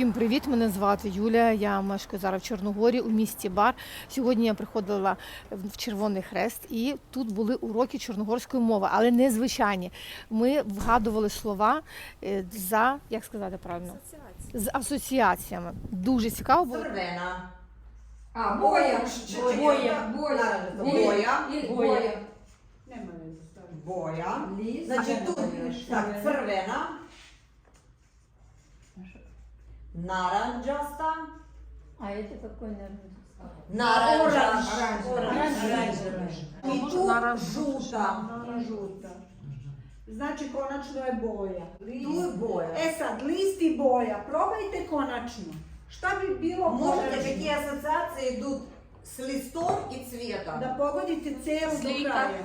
Всім привіт! Мене звати Юлія. Я мешкаю зараз в Чорногорі у місті Бар. Сьогодні я приходила в Червоний Хрест, і тут були уроки чорногорської мови, але не звичайні. Ми вгадували слова е, за як сказати правильно з асоціаціями. Дуже цікаво було. А, боя. Боя. Боя. Боя. Боя. Боя. Значить, тут так, червена. Наранджаста. А это какой? Наранджаста. Оранжевий. І тут жута. žuta. Znači konačno je boja. Тут боя. E sad, list i boja. Probajte konačno. Šta bi bilo konačno? какие ассоциации идут с листом и цветом. Да погодите, це вдухає.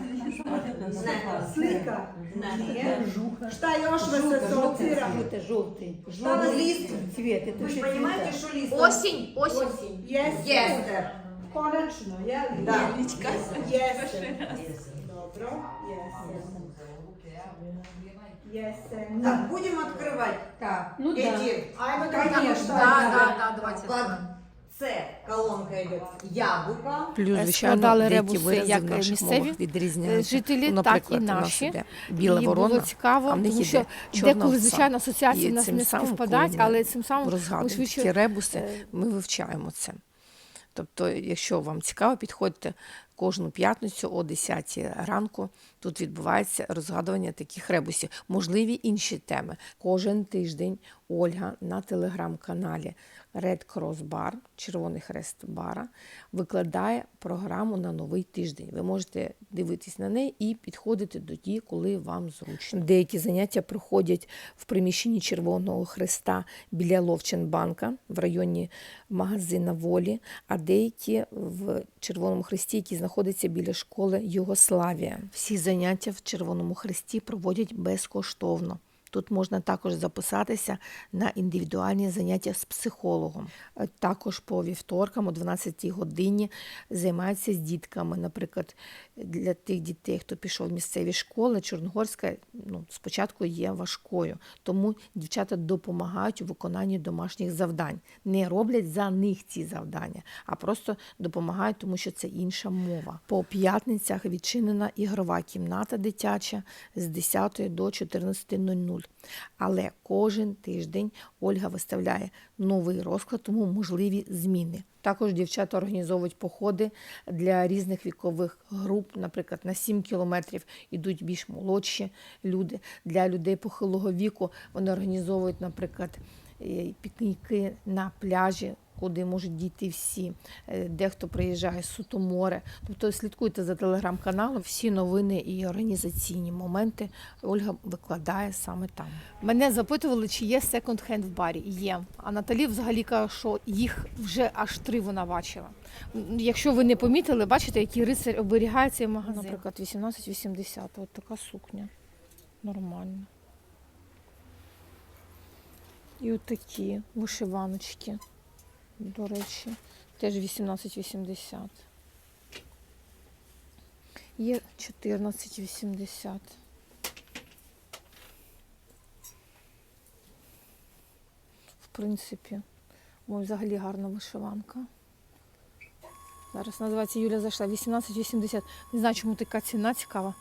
Слика. Жуха. Что еще вы со социром? Это желтый. Желтый лист. Цвет. Это Вы понимаете, что лист? Осень. Осень. Есть. Есть. Конечно. Я да. Есть. Добро. Есть. Yes. Так, будем открывать. Так. Ну. Да. А, Конечно. Да, да, да, давайте. Ладно. С колонка йде яблука. Плюс, Е, звичайно, деякі ребуси вирази як в наших місцеві, мовах відрізняються. жителі, Ну, так і наприклад, у нас наші. іде біла і ворона, було цікаво, а в них тому іде що чорна деколи, овса. звичайно, асоціації І в нас цим не самим, співпадають, але цим самим ми розгадуємо швидше ті ребуси, е, ми вивчаємо це. Тобто, якщо вам цікаво, підходьте кожну п'ятницю о 10 ранку. Тут відбувається розгадування таких ребусів. Можливі інші теми. Кожен тиждень Ольга на телеграм-каналі Red Cross Bar, Червоний Хрест Бара, викладає програму на новий тиждень. Ви можете дивитись на неї і підходити до тієї, коли вам зручно. Деякі заняття проходять в приміщенні Червоного Хреста біля Ловченбанка в районі магазина Волі, а деякі в Червоному Хресті, які знаходяться біля школи Югославія. Всі заняття в Червоному Хресті проводять безкоштовно. Тут можна також записатися на індивідуальні заняття з психологом. Е, Також по вівторкам о 12 годині займаються з дітками. Наприклад, для тих дітей, хто пішов в місцеві школи, Чорногорська ну, спочатку є важкою. Тому дівчата допомагають у виконанні домашніх завдань. Не роблять за них ці завдання, а просто допомагають, тому що це інша мова. По п'ятницях відчинена ігрова кімната дитяча з 10 до 14.00. Але кожен тиждень Ольга виставляє новий розклад, тому можливі зміни. Також дівчата організовують походи для різних вікових груп. Наприклад, на 7 кілометрів йдуть більш молодші люди. Для людей похилого віку вони організовують, наприклад, е, пікніки на пляжі. Куди можуть дійти всі, Е, дехто приїжджає з Сутоморе. Тобто слідкуйте за телеграм-каналом. Всі новини і організаційні моменти Ольга викладає саме там. Мене запитували, чи є секонд-хенд в барі. Є. А Наталі взагалі каже, що їх вже аж три вона бачила. Якщо ви не помітили, бачите, який рицар оберігає цей магазин. Наприклад, 1880. От така сукня. Нормально. І от такі вишиваночки. До речі, теж 1880. Є 1480. В принципі, ой, взагалі гарна вишиванка. Зараз називається Юля зайшла 1880. Не знаю, чому така ціна цікава.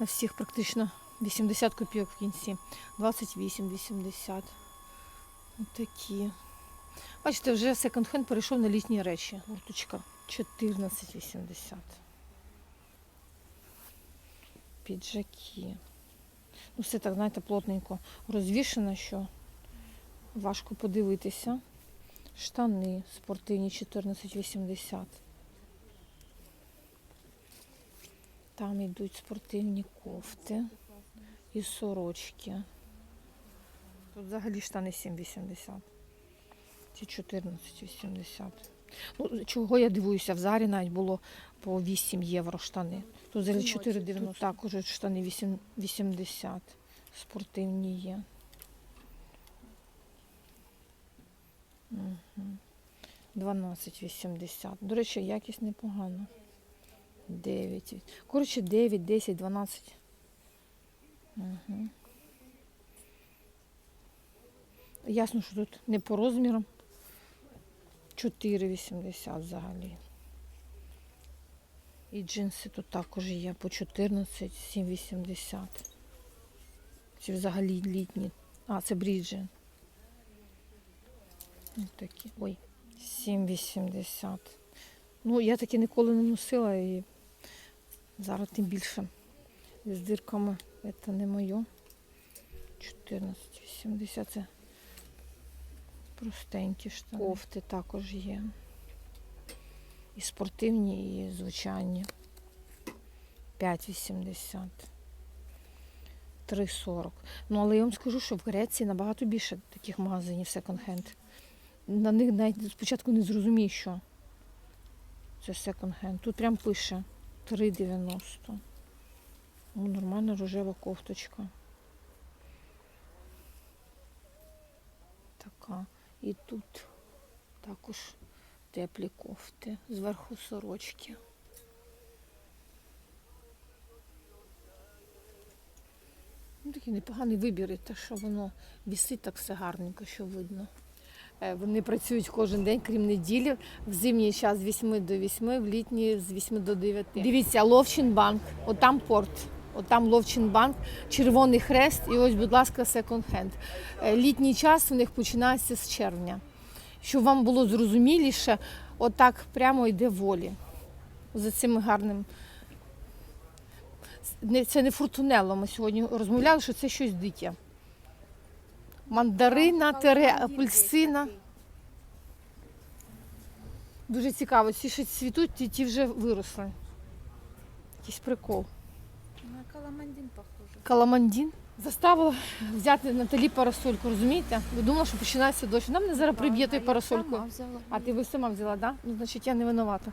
На всіх практично 80 копійок в кінці. 28,80. Ось такі. Бачите, вже секонд-хенд перейшов на літні речі. Курточка 14,80. Піджаки. Ну, все так, знаєте, плотненько розвішено, що важко подивитися. Штани спортивні 14,80. Там йдуть спортивні кофти і сорочки. Тут взагалі штани 7,80. Ці 14,80. Ну, чого я дивуюся, в Зарі навіть було по 8 євро штани. Тут взагалі 4,90. Тут також штани 8, 80. Спортивні є. Угу. 12,80. До речі, якість непогана. 9. Коротше, 9, 10, 12. Угу. Ясно, що тут не по розмірам. 4,80 взагалі. І джинси тут також є по 14, 7,80. Ці взагалі літні. А, це бріджі. Ось такі. Ой, 7,80. Ну, я такі ніколи не носила і зараз тим більше з дирками. Це не моє. 14,80 це простенькі штани. Кофти також є. І спортивні, і звичайні. 5,80. 3,40. Ну, але я вам скажу, що в Греції набагато більше таких магазинів секонд-хенд. На них навіть спочатку не зрозумієш, що це секонд-хенд. Тут прям пише 3,90. Ну, нормальна рожева кофточка. Така. І тут також теплі кофти. Зверху сорочки. Ну, такий непоганий вибір, і те, що воно вісить так все гарненько, що видно. Е, Вони працюють кожен день, крім неділі. В зимній час з 8 до 8, в літній з 8 до 9. Дивіться, Ловчинбанк, отам порт. Отам Ловчинбанк, Червоний Хрест і ось, будь ласка, секонд-хенд. Літній час у них починається з червня. Щоб вам було зрозуміліше, отак прямо йде волі. За цим гарним. Це не фуртунело. Ми сьогодні розмовляли, що це щось дике. Мандарина, тере, апельсина. Дуже цікаво. Ці що цвітуть, ті, ті вже виросли. Якийсь прикол. На каламандин похоже. Каламандін. Заставила взяти Наталі парасольку, розумієте? Ви думала, що починається дощ. Вона мене зараз приб'є той парасольку. А ти ви сама взяла, так? Да? Ну, значить, я не винувата.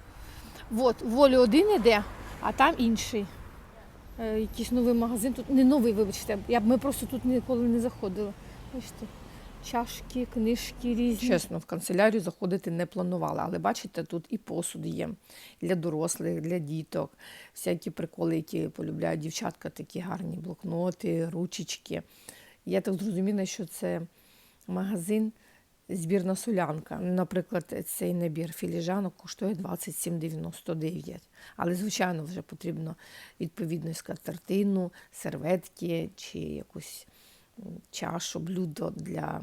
От, волі один іде, а там інший. Е, якийсь новий магазин. Тут не новий, вибачте. Я, б- ми просто тут ніколи не заходили. Бачите, чашки, книжки різні. Чесно, в канцелярію заходити не планувала, але бачите, тут і посуд є для дорослих, для діток, всякі приколи, які полюбляють дівчатка, такі гарні блокноти, ручечки. Я так зрозуміла, що це магазин збірна солянка. Наприклад, цей набір філіжанок коштує 27,99. Але, звичайно, вже потрібно відповідно скатертину, серветки чи якусь чашу, блюдо для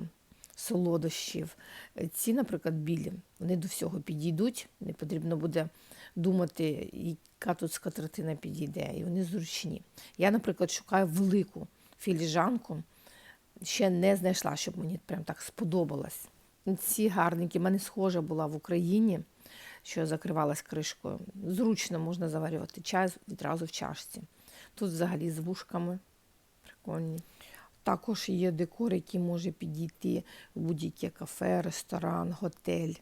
солодощів. Е, Ці, наприклад, білі, вони до всього підійдуть. Не потрібно буде думати, яка тут скатертина підійде, і вони зручні. Я, наприклад, шукаю велику філіжанку, ще не знайшла, щоб мені прям так сподобалось. Ці гарненькі, в мене схожа була в Україні, що закривалась кришкою. Зручно можна заварювати чай відразу в чашці. Тут взагалі з вушками прикольні. Також є декор, який може підійти в будь-яке кафе, ресторан, готель.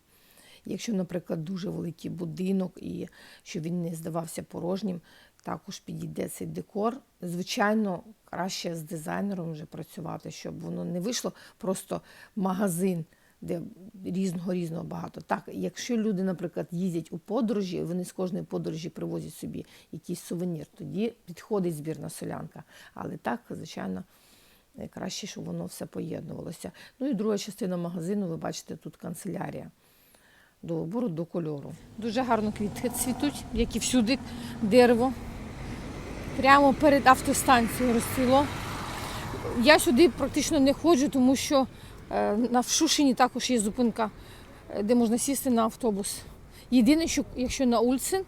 Якщо, наприклад, дуже великий будинок і щоб він не здавався порожнім, також підійде цей декор. Звичайно, краще з дизайнером вже працювати, щоб воно не вийшло просто магазин, де різного різного багато. Так, якщо люди, наприклад, їздять у подорожі, вони з кожної подорожі привозять собі якийсь сувенір, тоді підходить збірна солянка. Але так, звичайно, е, краще, щоб воно все поєднувалося. Ну і друга частина магазину, ви бачите, тут канцелярія до обору, до кольору. Дуже гарно квітки цвітуть, як і всюди дерево. Прямо перед автостанцією розцвіло. Я сюди практично не ходжу, тому що е, на Шушині також є зупинка, е, де можна сісти на автобус. Єдине, що якщо на Ульцин,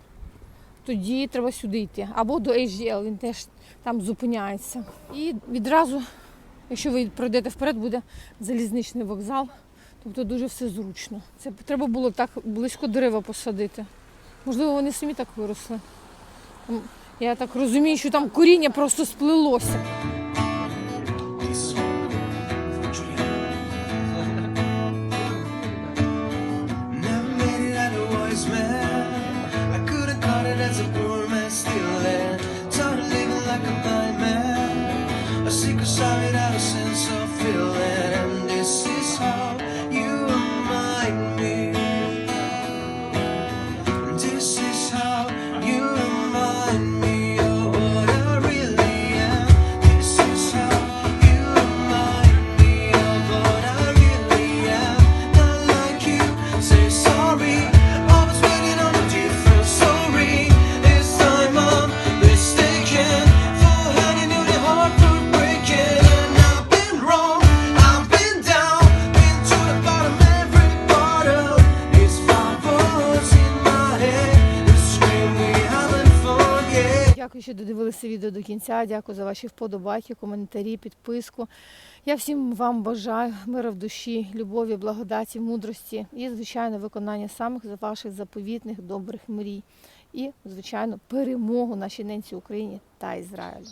тоді треба сюди йти. Або до HDL, він теж там зупиняється. І відразу, якщо ви пройдете вперед, буде залізничний вокзал. Тобто дуже все зручно. Це треба було так близько дерева посадити. Можливо, вони самі так виросли. Я так розумію, що там коріння просто сплилося. Дякую, що додивилися відео до кінця. Дякую за ваші вподобайки, коментарі, підписку. Я всім вам бажаю миру в душі, любові, благодаті, мудрості і, звичайно, виконання самих ваших заповітних добрих мрій. І, звичайно, перемогу нашій ненці Україні та Ізраїлю.